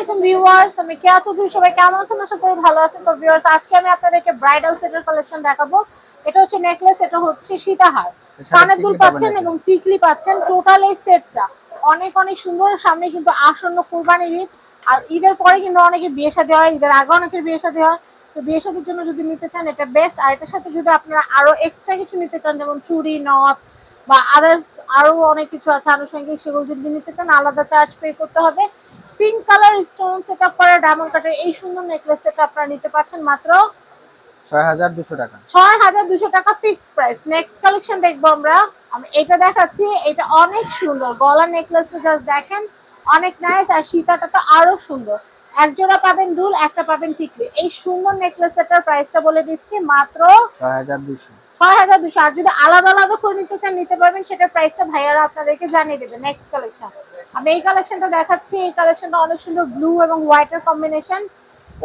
আলাইকুম ভিউয়ার্স আমি কেয়া চৌধুরী সবাই কেমন আছেন? আশা করি ভালো আছেন। তো ভিউয়ার্স আজকে আমি আপনাদেরকে ব্রাইডাল সেটের কালেকশন দেখাবো। এটা হচ্ছে নেকলেস এটা হচ্ছে সীতাহার। কানের দুল টিকলি পাচ্ছেন এবং টিকলি পাচ্ছেন। টোটাল এই সেটটা অনেক অনেক সুন্দর। সামনে কিন্তু আসন্ন কুরবানির ঈদ। আর ঈদের পরে কিন্তু অনেকে বিয়ে শাদী হয় ঈদের আগে অনেকের বিয়ে শাদী হয়। তো বিয়ে শাদীর জন্য যদি নিতে চান এটা বেস্ট আর এটার সাথে যদি আপনারা আরও এক্সট্রা কিছু নিতে চান যেমন চুড়ি নথ বা আদার্স আরও অনেক কিছু আছে আনুষঙ্গিক সেগুলো যদি নিতে চান আলাদা চার্জ পে করতে হবে। Pink colour stone set up করা ডায়মন্ড কাটের এই সুন্দর নেকলেস সেটা আপনারা নিতে পারছেন মাত্র ছয় হাজার দুশো টাকা। ছয় হাজার দুশো টাকা ফিক্সড প্রাইস। নেক্সট কালেকশন দেখব আমরা। আমি এটা দেখাচ্ছি। এটা অনেক সুন্দর। গলা নেকলেসটা জাস্ট দেখেন অনেক নাইস আর সীতাটা তো আরও সুন্দর। এক জোড়া পাবেন দুল একটা পাবেন টিকলি। এই সুন্দর নেকলেস সেটার প্রাইসটা বলে দিচ্ছি মাত্র ছয় হাজার দুশো। ছয় হাজার দুশো। আর যদি আলাদা আলাদা করে নিতে চান নিতে পারবেন। সেটার প্রাইসটা ভাইয়ারা আপনাদেরকে জানিয়ে দেবে। নেক্সট কালেকশন আমি এই কালেকশনটা দেখাচ্ছি। এই কালেকশনটা অনেক সুন্দর ব্লু এবং হোয়াইটের কম্বিনেশন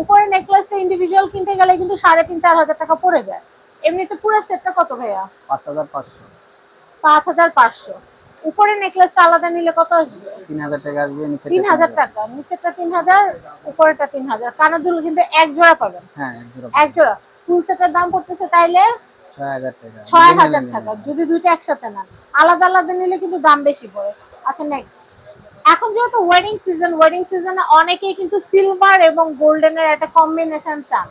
উপরে নেকলেসটা ইন্ডিভিজুয়াল কিনতে গেলে কিন্তু সাড়ে তিন চার হাজার টাকা পড়ে যায়। এমনিতে পুরো সেটটা কত ভাইয়া? পাঁচ হাজার পাঁচশো। পাঁচ হাজার পাঁচশো। উপরে নেকলেসটা আলাদা নিলে কত আসবে? তিন হাজার টাকা আসবে নিচে তিন হাজার টাকা। নিচেরটা তিন হাজার উপরেরটা তিন হাজার। কানের দুল কিন্তু এক জোড়া পাবেন। হ্যাঁ এক জোড়া ফুল সেটের দাম পড়তেছে তাইলে ছয় হাজার টাকা। যদি দুইটা একসাথে নেন। আলাদা আলাদা নিলে কিন্তু দাম বেশি পড়ে। আচ্ছা নেক্সট এখন যেহেতু ওয়েডিং সিজন ওয়েডিং সিজনে অনেকেই কিন্তু সিলভার এবং গোল্ডেনের একটা কম্বিনেশন চান।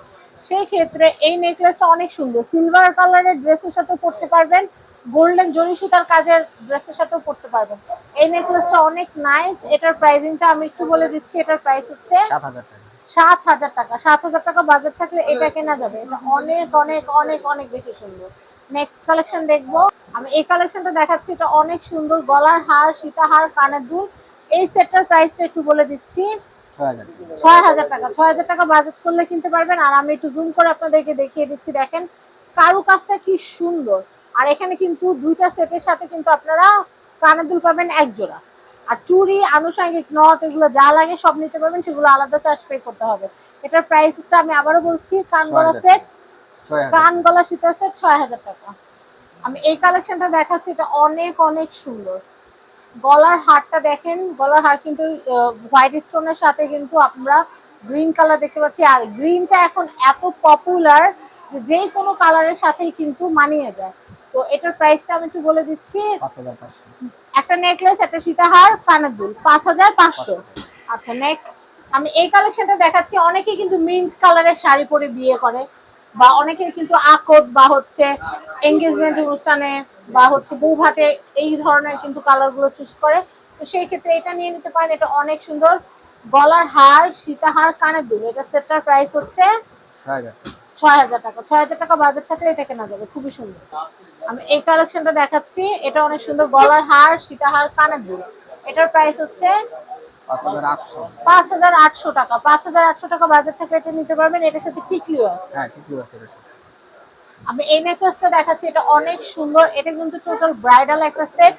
সেই ক্ষেত্রে এই নেকলেসটা অনেক সুন্দর। সিলভার কালারের ড্রেসের সাথে পরতে পারবেন গোল্ডেন জরি সুতার কাজের ড্রেসের সাথেও পরতে পারবেন। এই নেকলেসটা অনেক নাইস এটার প্রাইসিংটা আমি একটু বলে দিচ্ছি এটার প্রাইস হচ্ছে সাত হাজার টাকা। সাত হাজার টাকা। সাত হাজার টাকা বাজেট থাকলে এটা কেনা যাবে। এটা অনেক অনেক অনেক অনেক বেশি সুন্দর। নেক্সট কালেকশন দেখব। আমি এই কালেকশনটা দেখাচ্ছি। এটা অনেক সুন্দর। গলার হার সীতাহার কানের দুল। এই সেটটার প্রাইসটা একটু বলে দিচ্ছি। ছয় হাজার টাকা। ছয় হাজার টাকা। বাজেট করলে কিনতে পারবেন। আর আমি একটু জুম করে আপনাদেরকে দেখিয়ে দিচ্ছি দেখেন। কারু কাজটা কি সুন্দর। আর এখানে কিন্তু দুইটা সেটের সাথে কিন্তু আপনারা কানের দুল পাবেন এক জোড়া। আর চুরি আনুষঙ্গিক নথ এগুলো যা লাগে সব নিতে পারবেন সেগুলো আলাদা চার্জ পে করতে হবে। এটার প্রাইসটা আমি আবারও বলছি কান গলা 6,000 সেট কান গলা সীতা সেট ছয় হাজার টাকা। আমি এই কালেকশনটা দেখাচ্ছি এটা অনেক অনেক সুন্দর। গলার হারটা দেখেন গলার হার কিন্তু হোয়াইট স্টোনের সাথে কিন্তু আমরা গ্রিন কালার দেখতে পাচ্ছি। আর গ্রিনটা এখন এত পপুলার যে যে কোনো কালারের সাথেই কিন্তু মানিয়ে যায়। তো এটার প্রাইসটা আমি একটু বলে দিচ্ছি। একটা নেকলেস একটা সীতাহার কানের দুল পাঁচ হাজার পাঁচশো। আচ্ছা নেক্সট আমি এই কালেকশনটা দেখাচ্ছি। অনেকে কিন্তু মিন্ট কালারের শাড়ি পরে বিয়ে করে। বা অনেকের কিন্তু আকদ বা হচ্ছে এঙ্গেজমেন্ট অনুষ্ঠানে বা হচ্ছে বউ ভাতে এই ধরনের কিন্তু কালারগুলো চুজ করে। তো সেই ক্ষেত্রে এটা নিয়ে নিতে পারেন এটা অনেক সুন্দর। গলার হার সীতাহার কানের দুল এটা সেটটার প্রাইস হচ্ছে ছয় হাজার টাকা। ছয় হাজার টাকা। ছয় হাজার টাকা বাজেট থাকলে এটা কেনা যাবে খুবই সুন্দর। আমি এই কালেকশনটা দেখাচ্ছি এটা অনেক সুন্দর। গলার হার সীতাহার কানের দুল এটার প্রাইস হচ্ছে পাঁচ হাজার আটশো। পাঁচ হাজার আটশো টাকা পাঁচ হাজার আটশো টাকা বাজেট থাকলে এটা নিতে পারবেন এটার সাথে টিকলিও আছে। হ্যাঁ আছে আমি এই নেকলেসটা দেখাচ্ছি এটা অনেক সুন্দর এটা কিন্তু টোটাল ব্রাইডাল একটা সেট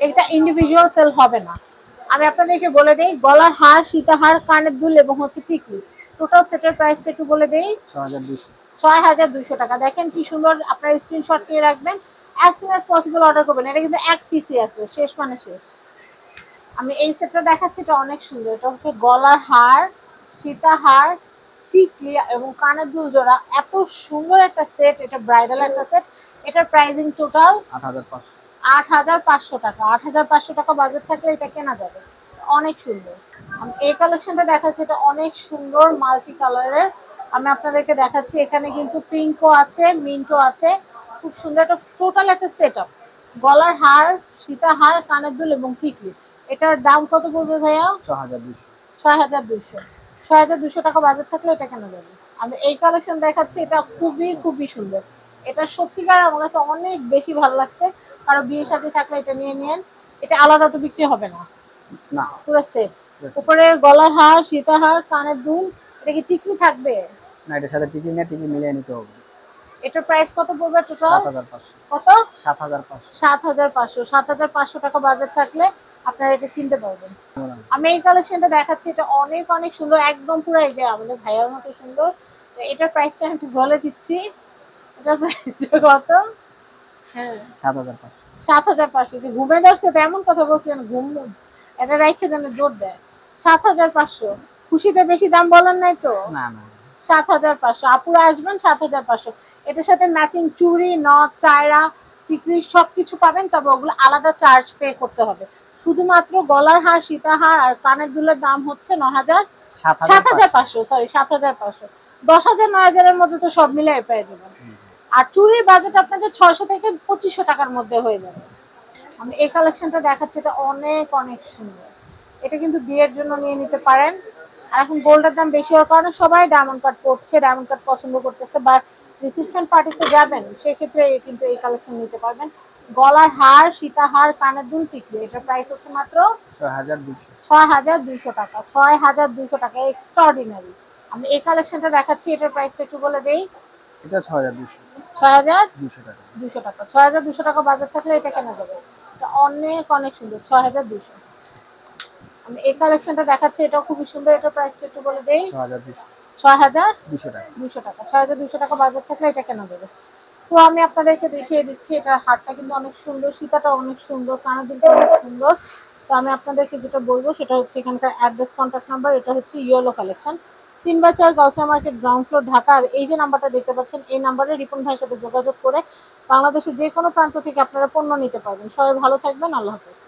এটা ইন্ডিভিজুয়াল সেল হবে না। আমি আপনাদেরকে বলে দিই গলার হার সীতাহার কানের দুল এবং হচ্ছে টিকলি। টোটাল সেটের প্রাইসটা একটু বলে দেই। ছয় হাজার দুশো ছয় হাজার দুইশো টাকা। দেখেন কি সুন্দর আপনার স্ক্রিনশট নিয়ে রাখবেন as soon as possible order করবেন। এটা কিন্তু এক পিসি আছে শেষ মানে শেষ। আমি এই সেটটা দেখাচ্ছি এটা অনেক সুন্দর। এটা হচ্ছে গলার হার সীতা হার টিকলি এবং কানের দুল জোড়া। এত সুন্দর একটা সেট এটা ব্রাইডাল একটা সেট। এটার প্রাইসিং টোটাল আট হাজার পাঁচশো। টাকা। আট হাজার পাঁচশো টাকা বাজেট থাকলে এটা কেনা যাবে। অনেক সুন্দর। আমি এই কালেকশনটা দেখাচ্ছি এটা অনেক সুন্দর মাল্টি কালারের আমি আপনাদেরকে দেখাচ্ছি এখানে কিন্তু পিঙ্কও আছে মিন্টও আছে। খুব সুন্দর একটা টোটাল একটা সেট আপ গলার হার সীতা হার কানের দুল এবং টিকলি। এটার দাম কত পড়বে ভাইয়া? ছয় হাজার দুশো ছয় হাজার দুশো ছয় হাজার দুশো টাকা বাজেট থাকলে এটা কেনা যাবে আমি এই কালেকশন দেখাচ্ছি এটা খুবই খুবই সুন্দর। এটা সত্যিকার আমার কাছে অনেক বেশি ভালো লাগছে। কারও বিয়ের সাথে থাকলে এটা নিয়ে নিন এটা আলাদা তো বিক্রি হবে না। না। পুরো সেট. উপরে গলার হার সীতাহার কানের দুল এটা কি টিকলি থাকবে? না এটার সাথে টিকি টিকি মিলিয়ে নিতে হবে। এটার প্রাইস কত পড়বে টোটাল সাত হাজার পাঁচশো। কত? সাত হাজার পাঁচশো। সাত হাজার পাঁচশো। সাত হাজার পাঁচশো টাকা বাজেট থাকলে আপনারা এটা কিনতে পারবেন। আমি এই কালেকশনটা দেখাচ্ছি এটা অনেক অনেক সুন্দর একদম পুরো এই যে আমাদের ভাইয়ার মতো সুন্দর। এটার প্রাইসটা আমি বলে দিচ্ছি। এটার প্রাইস কত? হ্যাঁ। সাত হাজার পাঁচশো। সাত হাজার পাঁচশো। যে ঘুমে ধরছে তো এমন কথা বলছেন ঘুম এটা রাইখে যেন জোর দেয়। সাত হাজার পাঁচশো। খুশিতে বেশি দাম বলেন নাই তো? না না। সাত হাজার পাঁচশো। আপুরা আসবেন সাত হাজার পাঁচশো। এটার সাথে ম্যাচিং চুড়ি নথ টায়রা টিকলি সব কিছু পাবেন তবে ওগুলো আলাদা চার্জ পে করতে হবে। শুধুমাত্র গলার হার সীতাহার আর কানের দুলের দাম হচ্ছে ন হাজার সাত সাত হাজার পাঁচশো। সরি সাত হাজার পাঁচশো। দশ হাজার নয় হাজারের মধ্যে তো সব মিলে পেয়ে যাবেন। আর চুরির বাজেট আপনাদের ছয়শো থেকে পঁচিশশো টাকার মধ্যে হয়ে যাবে। আমি এই কালেকশনটা দেখাচ্ছি এটা অনেক অনেক সুন্দর। এটা কিন্তু বিয়ের জন্য নিয়ে নিতে পারেন। আর এখন গোল্ডের দাম বেশি হওয়ার কারণে সবাই ডায়মন্ড কাট পড়ছে ডায়মন্ড কাট পছন্দ করতেছে। বা রিসিপশন পার্টিতে যাবেন সেক্ষেত্রে কিন্তু এই কালেকশন নিতে পারবেন। গলার হার সীতাহার কানের দুল টিকলি এটার প্রাইস হচ্ছে মাত্র ছয় হাজার দুইশো টাকা। ছয় হাজার দুইশো টাকা এক্সট্রাঅর্ডিনারি আমি এই কালেকশনটা দেখাচ্ছি এটার প্রাইসটা একটু বলে দেই। এটা ছয় হাজার দুশো ছয় হাজার দুশো টাকা। দুশো টাকা। ছয় হাজার দুশো টাকা বাজার থাকলে এটা কেনা যাবে। এটা অনেক অনেক সুন্দর। ছয় হাজার দুশো আমি এই কালেকশনটা দেখাচ্ছি এটাও খুবই সুন্দর। এটার প্রাইসটা একটু বলে দেই। ছয় হাজার দুশো ছয় হাজার দুশো টাকা। দুশো টাকা। ছয় হাজার দুশো টাকা বাজার থাকলে এটা কেনা যাবে। তো আমি আপনাদেরকে দেখিয়ে দিচ্ছি, এটার হারটা কিন্তু অনেক সুন্দর, সীতাটা অনেক সুন্দর কানা দুলটা অনেক সুন্দর। তো আমি আপনাদেরকে যেটা বলব, সেটা হচ্ছে এখানকার অ্যাড্রেস কন্ট্যাক্ট নাম্বার এটা হচ্ছে ইয়েলো কালেকশন তিন বা চার গাউসিয়া মার্কেট গ্রাউন্ড ফ্লোর ঢাকার এই যে নাম্বারটা দেখতে পাচ্ছেন, এই নাম্বারে রিপন ভাইয়ের সাথে যোগাযোগ করে বাংলাদেশের যে কোনো প্রান্ত থেকে আপনারা পণ্য নিতে পারবেন। সবাই ভালো থাকবেন, আল্লাহ হাফেজ।